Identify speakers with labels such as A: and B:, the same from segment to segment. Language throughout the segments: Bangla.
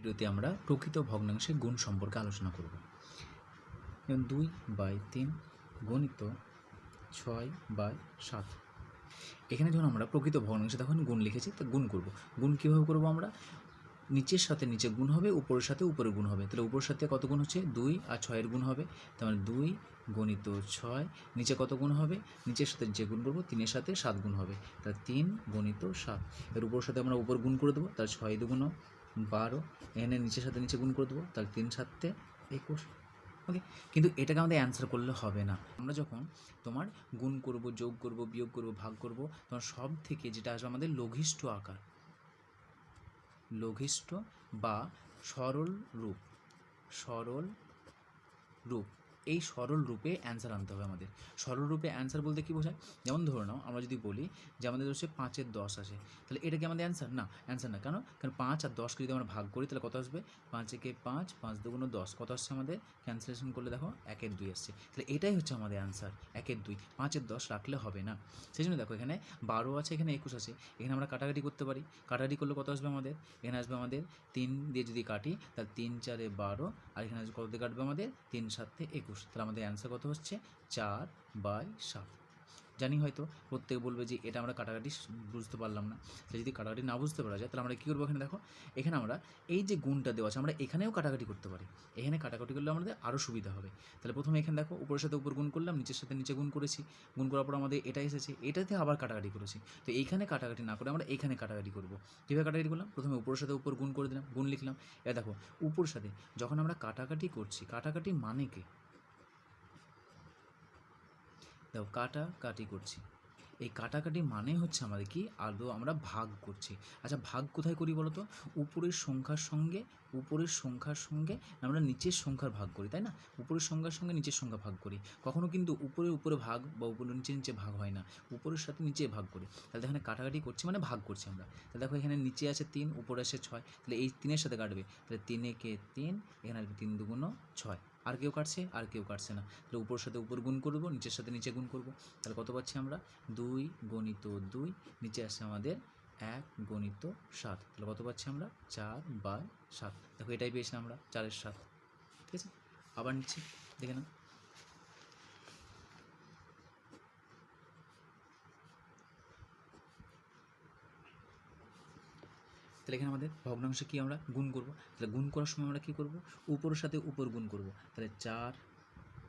A: ভিডিওতে আমরা প্রকৃত ভগ্নাংশের গুণ সম্পর্কে আলোচনা করব। যেমন দুই বাই তিন গণিত ছয় বাই সাত। এখানে যখন আমরা প্রকৃত ভগ্নাংশে তখন গুণ লিখেছি, তো গুণ করব। গুণ কীভাবে করব আমরা? নিচের সাথে নিচে গুণ হবে, উপরের সাথে উপরে গুণ হবে। তাহলে উপরের সাথে কত গুণ হচ্ছে? দুই আর ছয়ের গুণ হবে। তার মানে দুই গণিত ছয়, নিচে কত গুণ হবে? নিচের সাথে যে গুণ করব, তিনের সাথে সাত গুণ হবে। তাহলে তিন, গণিত সাত। এর উপরের সাথে আমরা উপর গুণ করে দেবো, তাহলে ছয় দুগুণ বারো। এখানে নিচের সাথে নিচে গুণ করে দেবো, তাহলে তিন সাতে একুশ। ওকে কিন্তু এটাকে আমাদের অ্যান্সার করলে হবে না। আমরা যখন তোমার গুণ করব, যোগ করব, বিয়োগ করব, ভাগ করব তখন সব থেকে যেটা আসবে আমাদের লঘিষ্ঠ আকার। লঘিষ্ঠ বা সরল রূপ। সরল রূপ। এই সরল রূপে অ্যান্সার আনতে হবে আমাদের। সরল রূপে অ্যান্সার বলতে কী বোঝায়? যেমন ধরে নাও, আমরা যদি বলি যে আমাদের হচ্ছে পাঁচের দশ আসে, তাহলে এটা কি আমাদের অ্যান্সার না অ্যান্সার না। কেন? কারণ পাঁচ আর দশকে যদি আমরা ভাগ করি, তাহলে কত আসবে? পাঁচ একে পাঁচ পাঁচ দুগুণ দশ। কত আসছে আমাদের? ক্যান্সেলেশন করলে দেখো একের দুই আসছে। তাহলে এটাই হচ্ছে আমাদের অ্যান্সার একের দুই। পাঁচের দশ রাখলে হবে না। সেই জন্য দেখো এখানে বারো আছে, এখানে একুশ আছে। এখানে আমরা কাটাকাটি করতে পারি। কাটাকাটি করলে কত আসবে আমাদের? এখানে আসবে আমাদের তিন দিয়ে যদি কাটি, তাহলে তিন চারে বারো, আর এখানে কত দিয়ে কাটবে আমাদের? তিন সাতে একুশ। তাহলে আমাদের অ্যান্সার কত হচ্ছে? চার বাই সাত। জানি হয়তো প্রত্যেকে বলবে যে এটা আমরা কাটাকাটি বুঝতে পারলাম না। তাহলে যদি কাটাকাটি না বুঝতে পারা যায়, তাহলে আমরা কী করব এখানে দেখো? এখানে আমরা এই যে গুণটা দেওয়া আছে, আমরা এখানেও কাটাকাটি করতে পারি। এখানে কাটাকাটি করলে আমাদের আরও সুবিধা হবে। তাহলে প্রথমে এখানে দেখো, উপরের সাথে উপর গুণ করলাম, নিচের সাথে নিচে গুণ করেছি। গুণ করার পর আমাদের এটা এসেছে, এটাতে আবার কাটাকাটি করেছি। তো এইখানে কাটাকাটি না করে আমরা এখানে কাটাকাটি করব। কীভাবে কাটাকাটি করলাম? প্রথমে উপরের সাথে উপর গুণ করে দিলাম, গুণ লিখলাম। এবার দেখো, উপর সাথে যখন আমরা কাটাকাটি করছি, কাটাকাটি মানে কি? দেখো কাটাকাটি করছি। এই কাটাকাটি মানে হচ্ছে আমাদের কি? আদৌ আমরা ভাগ করছি। আচ্ছা ভাগ কোথায় করি বলো তো উপরের সংখ্যার সঙ্গে, উপরের সংখ্যার সঙ্গে আমরা নিচের সংখ্যার ভাগ করি, তাই না? উপরের সংখ্যার সঙ্গে নিচের সংখ্যা ভাগ করি। কখনো কিন্তু উপরে উপরে ভাগ বা উপরে নিচে নিচে ভাগ হয় না। উপরের সাথে নিচে ভাগ করি। তাহলে এখানে কাটাকাটি করছি মানে ভাগ করছি আমরা। তাহলে দেখো এখানে নিচে আছে তিন, উপরে আছে ছয়। তাহলে এই তিনের সাথে কাটবে। তাহলে তিনে কে তিন, এখানে আসবে তিন দুগুণ ছয়। আর কেউ কাটছে, আর কেউ কাটছে না। তাহলে উপরের সাথে উপর গুণ করব, নিচের সাথে নিচে গুণ করব। তাহলে কত পাচ্ছি আমরা? দুই গণিত দুই, নিচে আসছে আমাদের এক গণিত সাত। তাহলে কত পাচ্ছি আমরা? চার বাই সাত। দেখো এটাই পেয়েছি আমরা, চারের সাত। ঠিক আছে? আবার নিচ্ছি, দেখে নাও। তাহলে এখানে আমাদের ভগ্নাংশে কি আমরা গুণ করব? তাহলে গুণ করার সময় আমরা কি করব? উপরের সাথে উপর গুণ করব। তাহলে চার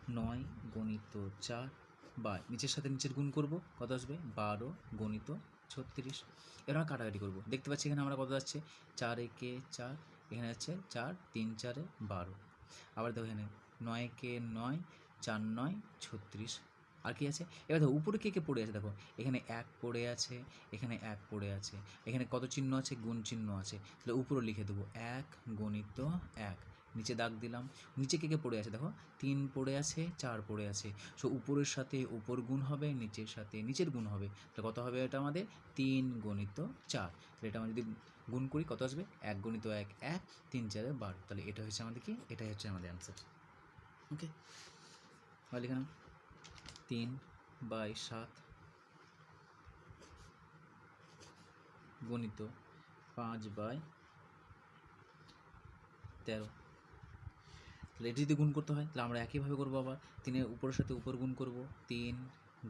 A: নয় গণিত চার বা নিচের সাথে নিচের গুণ করব। কত আসবে? বারো গণিত ছত্রিশ। এবার কাটাকাটি করব। দেখতে পাচ্ছি এখানে আমরা কত যাচ্ছে? চার একে চার, এখানে যাচ্ছে চার, তিন চারে বারো। আবার দেখো এখানে নয় কে নয়, চার নয়, ছত্রিশ। আর কি আছে? এবার দেখো, উপরে কে কে পড়ে আছে দেখো? এখানে এক পড়ে আছে, এখানে এক পড়ে আছে, এখানে কত চিহ্ন আছে? গুণ চিহ্ন আছে। তাহলে উপরে লিখে দেবো, এক গণিত এক। নিচে দাগ দিলাম। নিচে কে কে পড়ে আছে দেখো? তিন পড়ে আছে, চার পড়ে আছে। সো উপরের সাথে উপর গুণ হবে, নিচের সাথে নিচের গুণ হবে। তাহলে কত হবে এটা আমাদের? তিন গণিত চার। তাহলে এটা আমরা যদি গুণ করি, কত আসবে? এক গণিত এক এক, তিন চারে বারো। তাহলে এটা হচ্ছে আমাদের কি? এটাই হচ্ছে আমাদের অ্যান্সার ওকে তাহলে তিন বাই সাত। গণিত পাঁচ বাই তেরো। তাহলে এটি যদি গুণ করতে হয়, তাহলে আমরা একইভাবে করব আবার। তিনের উপরের সাথে উপর গুণ করব। তিন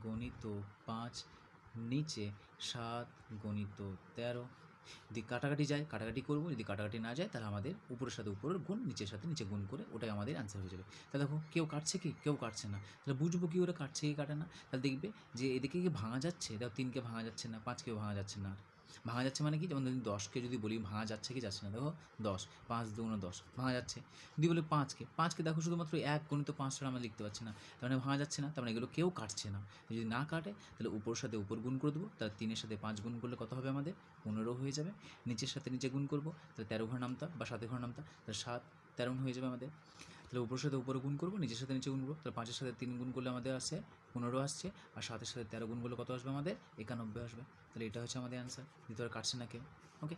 A: গণিত পাঁচ, নিচে সাত গণিত তেরো। যদি কাটাকাটি যায়, কাটাকাটি করব, যদি কাটাকাটি না যায়, তাহলে আমাদের উপরের সাথে উপরের গুণ, নিচের সাথে নিচে গুণ করে ওটাই আমাদের অ্যান্সার হয়ে যাবে। তাহলে দেখো, কেউ কাটছে কি? কেউ কাটছে না। তাহলে বুঝব কি ওরা কাটছে কি কাটে না? তাহলে দেখবে যে এদিকে কি ভাঙা যাচ্ছে? দেখো তিনকে ভাঙা যাচ্ছে না, পাঁচকেও ভাঙা যাচ্ছে না ভাঙা যাচ্ছে মানে কি? যেমন ধরুন দশকে যদি বলি, ভাঙা যাচ্ছে কি? যাচ্ছে না। দেখো, দশ, পাঁচ দুগুণ দশ, ভাঙা যাচ্ছে। যদি বলি পাঁচকে পাঁচকে দেখো শুধুমাত্র এক গণিত পাঁচ ছাড়া আমরা লিখতে পারছি না। তার মানে ভাঙা যাচ্ছে না, তার মানে এগুলো কেউ কাটছে না। যদি না কাটে, তাহলে উপর সাথে উপর গুণ করে দেবো, তাহলে তিনের সাথে পাঁচ গুণ করলে কত হবে আমাদের? পনেরো হয়ে যাবে। নিচের সাথে নিচে গুণ করব, তাহলে তেরো ঘর নামতা বা সাতে ঘর নামতা, তাহলে সাত তেরো হয়ে যাবে আমাদের। তাহলে উপরের সাথে উপরে গুণ করব, নিচের সাথে নিচে গুণ করব। তাহলে পাঁচের সাথে তিন গুণ করলে আমাদের আসছে পনেরো আসছে, আর সাতের সাথে তেরো গুণ করলে কত আসবে আমাদের? একানব্বই আসবে। তাহলে এটা হচ্ছে আমাদের অ্যান্সার দ্বিতীয় কাটছে না কেউ। ওকে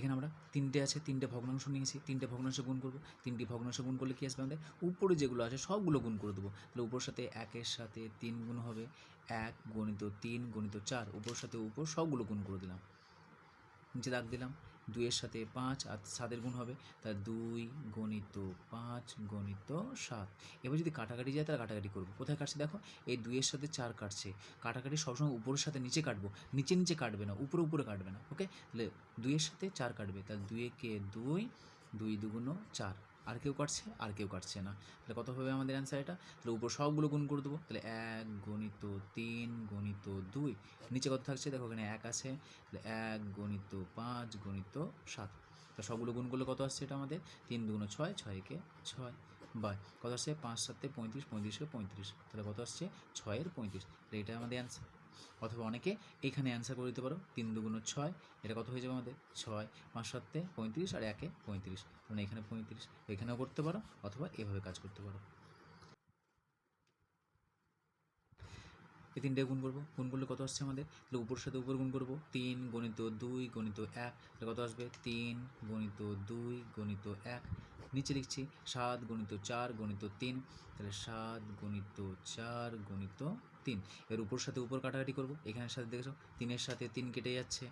A: এখানে আমরা তিনটে আছে, তিনটে ভগ্নাংশ নিয়েছি, তিনটে ভগ্নাংশ গুণ করব, তিনটি ভগ্নাংশ গুণ করলে কী আসবে আমাদের? উপরে যেগুলো আছে সবগুলো গুণ করে দেবো। তাহলে উপর সাথে একের সাথে তিন গুণ হবে, এক গণিত তিন গণিত চার উপর সাথে উপর সবগুলো গুণ করে দিলাম। নিচে দাগ দিলাম। দুইয়ের সাথে পাঁচ আর সাতের গুণ হবে। তাহলে দুই গণিত পাঁচ, গণিত সাত। এবার যদি কাটাকাটি যায়, তাহলে কাটাকাটি করব। কোথায় কাটছে দেখো? এই দুইয়ের সাথে চার কাটছে। কাটাকাটি সবসময় উপরের সাথে নিচে কাটবো। নিচে নিচে কাটবে না, উপরে উপরে কাটবে না ওকে তাহলে দুইয়ের সাথে চার কাটবে। তাহলে দুয়ে কে দুই দুই দুগুণ চার। আর কেউ কাটছে, আর কেউ কাটছে না। তাহলে কত হবে আমাদের অ্যান্সার এটা? তাহলে উপর সবগুলো গুণ করে দেবো। তাহলে এক গণিত তিন গণিত দুই। নিচে কত থাকছে? দেখো এখানে এক আছে। তাহলে এক গণিত পাঁচ গণিত সাত। তো সবগুলো গুণ করলে কত আসছে এটা আমাদের? তিন দুগুণ ছয় ছয়কে ছয়। বাই। কত আসছে? পাঁচ সাতে পঁয়ত্রিশ, পঁয়ত্রিশকে পঁয়ত্রিশ। তাহলে কত আসছে? ছয়ের পঁয়ত্রিশ। তাহলে এটা আমাদের অ্যান্সার অথবা অনেকে এখানে অ্যান্সার করে দিতে পারো। তিন দুগুণ ছয়, এটা কত হয়ে যাবে আমাদের? ছয় পাঁচ সাতে পঁয়ত্রিশ আর একে পঁয়ত্রিশ। মানে এখানে পঁয়ত্রিশ, এখানেও করতে পারো অথবা এভাবে কাজ করতে পারো। এই তিনটে গুণ করব। গুণ করলে কত আসছে আমাদের? তাহলে উপর সাথে উপর গুণ করব। তিন গণিত দুই, গণিত এক, তাহলে কত আসবে? তিন গণিত দুই, গণিত এক। নিচে লিখছি সাত গণিত চার, গণিত তিন। তাহলে সাত গণিত চার, গণিত তিন। এর উপর সাথে উপর কাটাকাটি করব। এখানের সাথে দেখেছ তিনের সাথে তিন কেটে যাচ্ছে।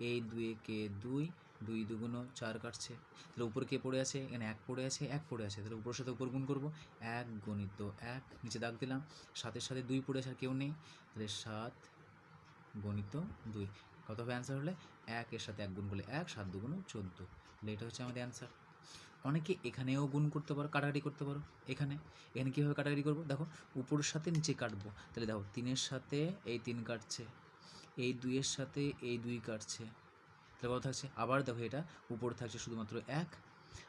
A: এই দুয়ে কে দুই দুই দুগুণ চার কাটছে। তাহলে উপর কে পড়ে আছে? এখানে এক পড়ে আছে, এক পড়ে আছে। তাহলে উপর সাথে উপর গুণ করব, এক গণিত এক। নিচে দাগ দিলাম, সাতের সাথে দুই পড়ে আছে আর কেউ নেই। তাহলে সাত গণিত দুই। কত হবে অ্যান্সার হলে? এক এর সাথে এক গুণ করলে এক, সাত দুগুণ চোদ্দ। তাহলে এটা হচ্ছে আমাদের অ্যান্সার অনেকে এখানেও গুণ করতে পারো, কাটাকাটি করতে পারো। এখানে এখানে কীভাবে কাটাকাটি করব? দেখো, উপরের সাথে নিচে কাটবো। তাহলে দেখো, তিনের সাথে এই তিন কাটছে, এই দুইয়ের সাথে এই দুই কাটছে। তাহলে কত থাকছে? আবার দেখো এটা, উপরে থাকছে শুধুমাত্র এক,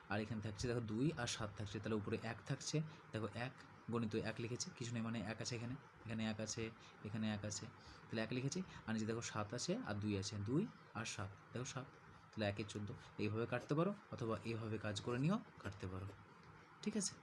A: আর এখানে থাকছে দেখো দুই আর সাত থাকছে। তাহলে উপরে এক থাকছে, দেখো এক, গণিত এক লিখেছে, কিছু নেই মানে এক আছে এখানে এখানে এক আছে, এখানে এক আছে। তাহলে এক লিখেছি, আর নিচে দেখো সাত আছে আর দুই আছে, দুই আর সাত, দেখো সাত। তাহলে একের চোদ্দ। এইভাবে কাটতে পারো অথবা এইভাবে কাজ করে নিয়েও কাটতে পারো। ঠিক আছে?